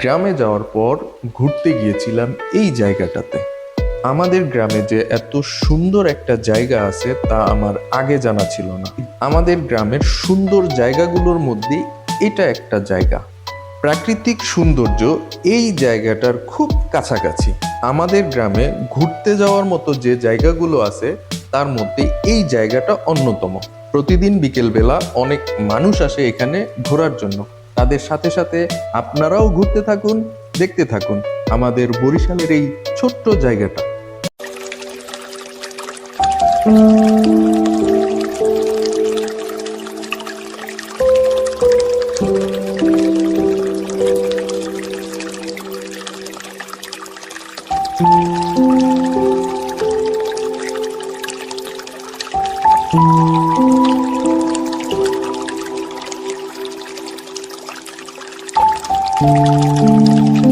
গ্রামে যাওয়ার পর ঘুরতে গিয়েছিলাম এই জায়গাটাতে। আমাদের গ্রামে যে এত সুন্দর একটা জায়গা আছে তা আমার আগে জানা ছিল না। আমাদের গ্রামের সুন্দর জায়গাগুলোর মধ্যে এটা একটা জায়গা। প্রাকৃতিক সৌন্দর্য এই জায়গাটার খুব কাছাকাছি। আমাদের গ্রামে ঘুরতে যাওয়ার মতো যে জায়গাগুলো আছে, তার মধ্যে এই জায়গাটা অন্যতম। প্রতিদিন বিকেলবেলা অনেক মানুষ আসে এখানে ঘোরার জন্য। তাদের সাথে সাথে আপনারাও ঘুরতে থাকুন দেখতে থাকুন আমাদের বরিশালের এই ছোট্ট জায়গাটা। Música